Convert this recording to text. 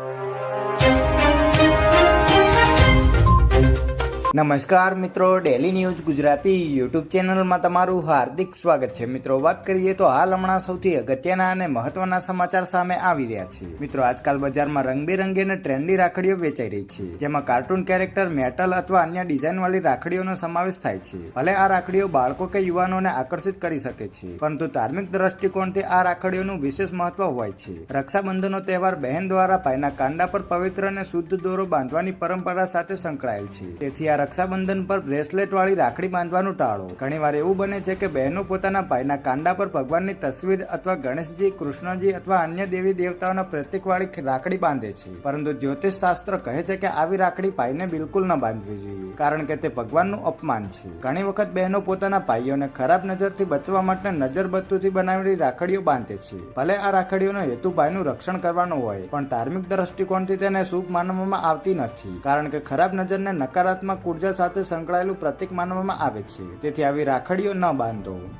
you. નમસ્કાર મિત્રો daily news Gujarati YouTube ચેનલમાં તમારું હાર્દિક સ્વાગત છે. મિત્રો, વાત કરીએ તો હાલ હમણાં સૌથી અગત્યના અને મહત્વના સમાચાર સામે આવી રહ્યા છે. મિત્રો, આજકાલ બજારમાં રંગબેરંગી અને ટ્રેન્ડી રાખડીઓ વેચાઈ રહી છે, જેમાં કાર્ટૂન કેરેક્ટર મેટલ અથવા અન્ય ડિઝાઇન વાળી રાખડીઓનો સમાવેશ થાય છે. ભલે આ રાખડીઓ બાળકો કે યુવાનોને આકર્ષિત કરી શકે છે, પરંતુ ધાર્મિક દ્રષ્ટિકોણથી આ રાખડીઓનું વિશેષ મહત્વ હોય છે. રક્ષાબંધનનો તહેવાર બહેન દ્વારા ભાઈના કાંડા પર પવિત્ર અને શુદ્ધ દોરો બાંધવાની પરંપરા સાથે સંકળાયેલ છે. તેથી આ રક્ષાબંધન પર બ્રેસલેટ વાળી રાખડી બાંધવાનું ટાળો. ઘણીવાર એવું બને છે કે બહેનો પોતાના ભાઈના કાંડા પર ભગવાનની તસવીર અથવા ગણેશજી, કૃષ્ણજી અથવા અન્ય દેવી દેવતાઓના પ્રતીક વાળી રાખડી બાંધે છે. પરંતુ જ્યોતિષ શાસ્ત્ર કહે છે કે આવી રાખડી ભાઈને બિલકુલ ન બાંધવી જોઈએ, કારણ કે તે ભગવાનનું અપમાન છે. ઘણી વખત બહેનો પોતાના ભાઈઓને ખરાબ નજરથી બચવા માટે નજર બત્તુથી બનાવેલી રાખડીઓ બાંધે છે. ભલે આ રાખડીઓનો હેતુ ભાઈનું રક્ષણ કરવાનો હોય, પણ ધાર્મિક દ્રષ્ટિકોણથી તેને શુભ માનવામાં આવતી નથી, કારણ કે ખરાબ નજરને નકારાત્મક ઊર્જા સાથે સંકળાયેલું પ્રતીક માનવામાં આવે છે. તેથી આવી રાખડીઓ ન બાંધો.